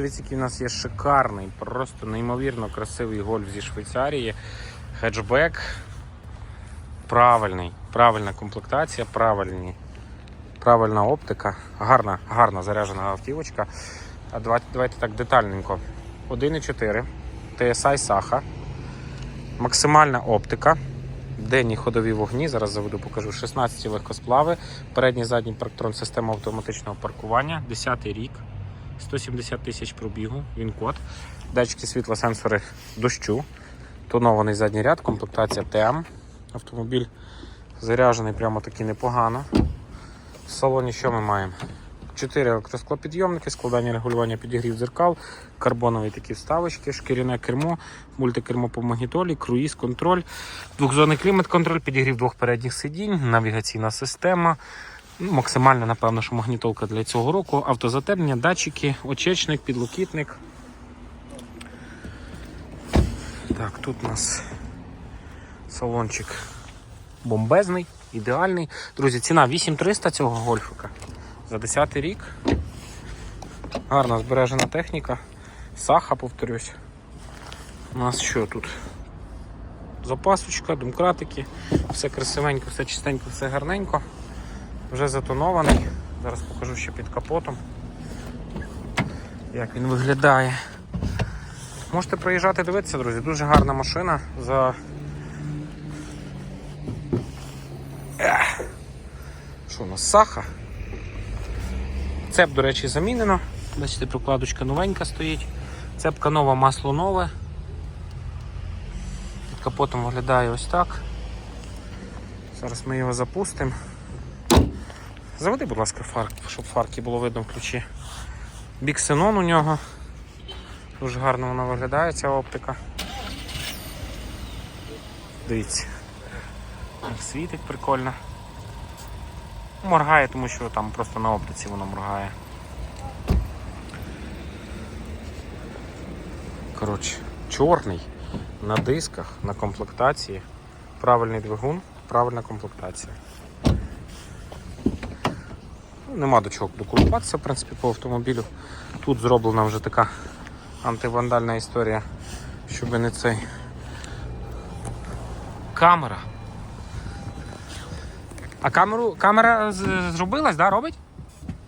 Дивіться, який у нас є шикарний, просто неймовірно красивий гольф зі Швейцарії. Хеджбек. Правильний, правильна комплектація, правильні, правильна оптика, гарна, гарна заряджена автівочка. А давайте, давайте так детальненько. 1,4 TSI Саха. Максимальна оптика. Денні ходові вогні. Зараз заведу, покажу 16 легкосплави. Передній задній парктрон система автоматичного паркування. 10 рік. 170 тисяч пробігу, він код. Датчики світла, сенсори дощу. Тонований задній ряд, комплектація ТМ. Автомобіль заряджений прямо таки непогано. В салоні що ми маємо? 4 електросклопідйомники, складання регулювання підігрів дзеркал, карбонові такі вставочки, шкіряне кермо, мультикермо по магнітолі, круїз, контроль, двохзонний клімат-контроль, підігрів двох передніх сидінь, навігаційна система. Максимально, напевно, що магнітолка для цього року, автозатемнення, датчики, очечник, підлокітник. Так, тут у нас салончик бомбезний, ідеальний. Друзі, ціна 8300 цього гольфика за 10 рік. Гарна збережена техніка. Саха, повторюсь. У нас що тут? Запасочка, домкратики, все красивенько, все чистенько, все гарненько. Вже затонований. Зараз покажу ще під капотом, як він виглядає. Можете приїжджати дивитися, друзі, дуже гарна машина за. Що у нас саха? Цеп, до речі, замінено. Бачите, прокладочка новенька стоїть. Цепка нова, масло нове. Під капотом виглядає ось так. Зараз ми його запустимо. Заведи, будь ласка, фар, щоб фарки було видно в ключі. Біксенон у нього. Дуже гарно вона виглядає, ця оптика. Дивіться. Світить прикольно. Моргає, тому що там просто на оптиці воно моргає. Коротше, чорний на дисках, на комплектації. Правильний двигун, правильна комплектація. Ну, Нема до чого доколупатися, в принципі, по автомобілю. Тут зроблена вже така антивандальна історія, щоб не цей камера. А камеру, камера зробилась, да, робить?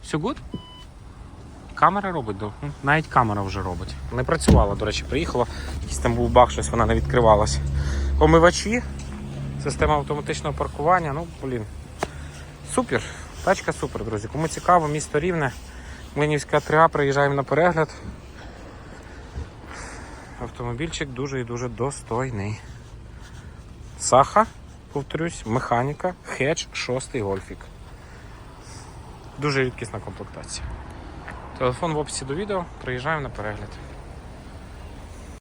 Все good? Камера робить. Ну, навіть камера вже робить. Не працювала, до речі, приїхала. Якийсь там був баг, щось вона не відкривалась. Омивачі, система автоматичного паркування, ну, блін. Супер. Тачка супер, друзі. Кому цікаво, місто Рівне, Млинівська 3А, приїжджаємо на перегляд. Автомобільчик дуже і дуже достойний. Саха, повторюсь, механіка, хедж, шостий гольфік. Дуже рідкісна комплектація. Телефон в описі до відео, приїжджаємо на перегляд.